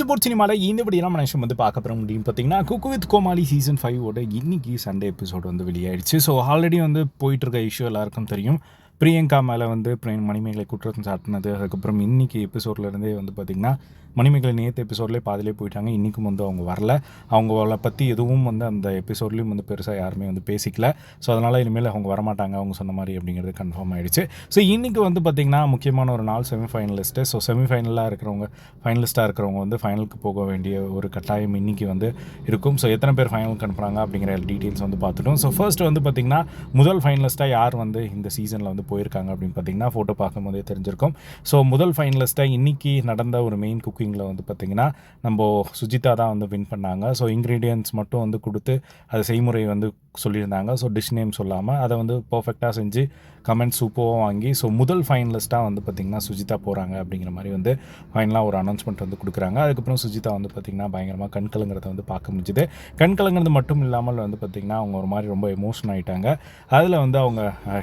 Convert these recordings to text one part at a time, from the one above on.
Sport சினிமாவில் இந்த படியெல்லாம் மனுஷன் வந்து பார்க்க போகிற முடியும் பார்த்தீங்கன்னா குக் வித் கோமாளி சீசன் ஃபைவோட இன்னைக்கு சண்டே எபிசோட் வந்து வெளியாயிடுச்சு. ஸோ ஆல்ரெடி வந்து போயிட்டு இருக்க இஷ்யூ எல்லாருக்கும் தெரியும். பிரியங்கா மேலே வந்து மணிமேகலை குற்றம் சாட்டினது. அதுக்கப்புறம் இன்னைக்கு எபிசோட்லேருந்தே வந்து பார்த்திங்கன்னா மணிமேகலை நேற்று எபிசோட்லேயே பாதிலே போயிட்டாங்க. இன்றைக்கும் வந்து அவங்க வரல. அவங்கள பற்றி எதுவும் வந்து அந்த எபிசோட்லேயும் வந்து பெருசாக யாருமே வந்து பேசிக்கல. ஸோ அதனால் இனிமேல் அவங்க வரமாட்டாங்க அவங்க சொன்ன மாதிரி அப்படிங்கிறது கன்ஃபார்ம் ஆகிடுச்சு ஸோ இன்றைக்கி வந்து பார்த்திங்கன்னா முக்கியமான ஒரு நாள் செமிஃபைனலிஸ்ட்டு ஸோ செமிஃபைனலாக இருக்கிறவங்க ஃபைனலிஸ்ட்டாக இருக்கிறவங்க வந்து ஃபைனலுக்கு போக வேண்டிய ஒரு கட்டாயம் இன்றைக்கி வந்து இருக்கும். ஸோ எத்தனை பேர் ஃபைனலுக்கு அனுப்புகிறாங்க அப்படிங்கிற டீட்டெயில்ஸ் வந்து பார்த்துட்டோம். ஸோ ஃபர்ஸ்ட் வந்து பார்த்திங்கன்னா முதல் ஃபைனலிஸ்ட்டாக யார் வந்து இந்த சீசனில் வந்து போயிருக்காங்க அப்படின்னு பார்த்தீங்கன்னா ஃபோட்டோ பார்க்கும்போதே தெரிஞ்சிருக்கும். ஸோ முதல் ஃபைனலிஸ்ட்டாக இன்றைக்கி நடந்த ஒரு மெயின் குக்கிங்கில் வந்து பார்த்திங்கன்னா நம்ம சுஜிதா தான் வந்து வின் பண்ணாங்க. ஸோ இன்க்ரீடியன்ஸ் மட்டும் வந்து கொடுத்து அது செய்முறை வந்து சொல்லியிருந்தாங்க. ஸோ டிஷ் நேம் சொல்லாமல் அதை வந்து பர்ஃபெக்டாக செஞ்சு கமெண்ட் சூப்பராக வாங்கி ஸோ முதல் ஃபைனலிஸ்ட்டாக வந்து பார்த்திங்கன்னா சுஜிதா போகிறாங்க அப்படிங்கிற மாதிரி வந்து ஃபைனலாக ஒரு அனௌன்ஸ்மெண்ட் வந்து கொடுக்குறாங்க. அதுக்கப்புறம் சுஜிதா வந்து பார்த்திங்கன்னா பயங்கரமாக கண்கலங்கிறத வந்து பார்க்க முடிஞ்சுது. கண்கலங்கிறது மட்டும் இல்லாமல் வந்து பார்த்திங்கன்னா அவங்க ஒரு மாதிரி ரொம்ப எமோஷன் ஆகிட்டாங்க அதில் வந்து அவங்க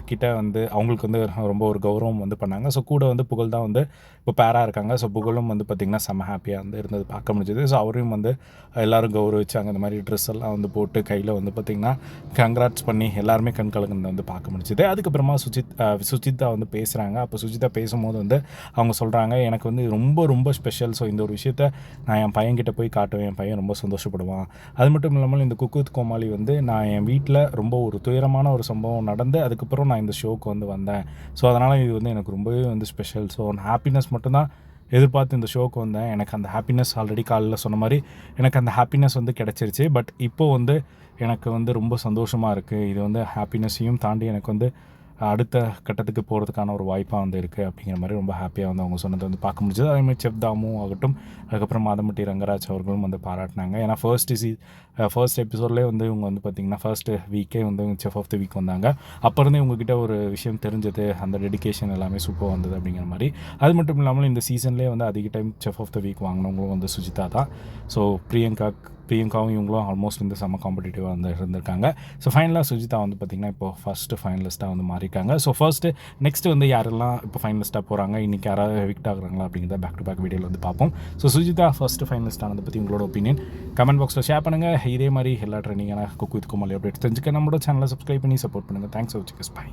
கிட்டே கிட்ட வந்து அவங்களுக்கு வந்து ரொம்ப ஒரு கௌரவம் வந்து பண்ணாங்க. ஸோ கூட வந்து புகழ் தான் வந்து இப்போ பேராக இருக்காங்க. ஸோ புகழும் வந்து பார்த்திங்கன்னா செம்ம ஹாப்பியாக வந்து இருந்தது பார்க்க முடிஞ்சது. ஸோ அவரையும் வந்து எல்லோரும் கௌரவிச்சாங்க. இந்த மாதிரி ட்ரெஸ் எல்லாம் வந்து போட்டு கையில் வந்து பார்த்திங்கன்னா கங்க்ராட்ஸ் பண்ணி எல்லாருமே கண் கலங்குனதை வந்து பார்க்க முடிஞ்சது. அதுக்கப்புறமா சுஜித் சுஜிதா வந்து பேசுகிறாங்க அப்போ சுஜிதா பேசும்போது வந்து அவங்க சொல்கிறாங்க எனக்கு வந்து ரொம்ப ரொம்ப ஸ்பெஷல் ஸோ இந்த ஒரு விஷயத்த நான் என் பையன்கிட்ட போய் காட்டுவேன். என் பையன் ரொம்ப சந்தோஷப்படுவான். அது மட்டும் இல்லாமல் இந்த குக்குத் கோமாளி வந்து நான் என் வீட்டில் ரொம்ப ஒரு துயரமான ஒரு சம்பவம் நடந்து அதுக்கப்புறம் நான் இந்த ஷோக்கு வந்து வந்தேன். ஸோ அதனால் இது வந்து எனக்கு ரொம்பவே வந்து ஸ்பெஷல் ஸோ ஹாப்பினஸ் மட்டும்தான் எதிர்பார்த்து இந்த ஷோக்கு வந்தேன். எனக்கு அந்த ஹாப்பினஸ் ஆல்ரெடி காலையில் சொன்ன மாதிரி எனக்கு அந்த ஹாப்பினஸ் வந்து கிடச்சிருச்சு. பட் இப்போ வந்து எனக்கு வந்து ரொம்ப சந்தோஷமாக இருக்குது இது வந்து ஹாப்பினஸையும் தாண்டி எனக்கு வந்து அடுத்த கட்டத்துக்கு போகிறதுக்கான ஒரு வாய்ப்பாக வந்து இருக்குது அப்படிங்கிற மாதிரி ரொம்ப ஹாப்பியாக வந்து அவங்க சொன்னதை வந்து பார்க்க முடிஞ்சது. அதேமாதிரி செஃப் தாமு ஆகட்டும் அதுக்கப்புறம் மாதம்பட்டி ரங்கராஜ் அவர்களும் வந்து பாராட்டினாங்க. ஏன்னா ஃபர்ஸ்ட் டிசி ஃபர்ஸ்ட் எபிசோட்லேயே வந்து இவங்க வந்து பார்த்திங்கன்னா ஃபர்ஸ்ட் வீக்கே வந்து செஃப் ஆஃப் த வீக் வந்தாங்க. அப்போ இருந்தே உங்ககிட்ட ஒரு விஷயம் தெரிஞ்சது அந்த டெடிகேஷன் எல்லாமே சூப்பர் வந்தது அப்படிங்கிற மாதிரி. அது மட்டும் இல்லாமல் இந்த சீசன்லேயே வந்து அதிக time chef of the week வாங்கினவங்களும் வந்து சுஜிதா தான். ஸோ பிரியங்கா பிரியங்காவும் இவங்களும் ஆல்மோஸ்ட் வந்து செம்ம காம்படிட்டிவாக வந்து இருந்திருக்காங்க. ஸோ ஃபைனலாக சுஜிதா வந்து பார்த்திங்கன்னா இப்போ ஃபஸ்ட்டு ஃபைனலிஸ்ட்டாக வந்து மாறியிருக்காங்க. ஸோ ஃபஸ்ட்டு நெக்ஸ்ட்டு வந்து யாரெல்லாம் இப்போ ஃபைனலிஸ்ட்டாக போகிறாங்க இன்றைக்கி யாராவது விக்ட் ஆகுறாங்களா அப்படிங்கிறத பேக் டு பேக் வீடியோவில் வந்து பார்ப்போம். ஸோ சுஜிதா ஃபஸ்ட்டு ஃபைனலிஸ்ட் ஆனதை பற்றி உங்களோட ஒப்பீனியன் கமெண்ட் பாக்ஸில் ஷேர் பண்ணுங்கள் இதே மாதிரி எல்லா ட்ரெண்டிங்கான குக் வித் குமாலி அப்டேட் தெரிஞ்சுக்க நம்மளோட சேனலை சப்ஸ்கிரைப் பண்ணி சப்போர்ட் பண்ணுங்கள் தேங்க்ஸ் வச்சுக்கஸ் பை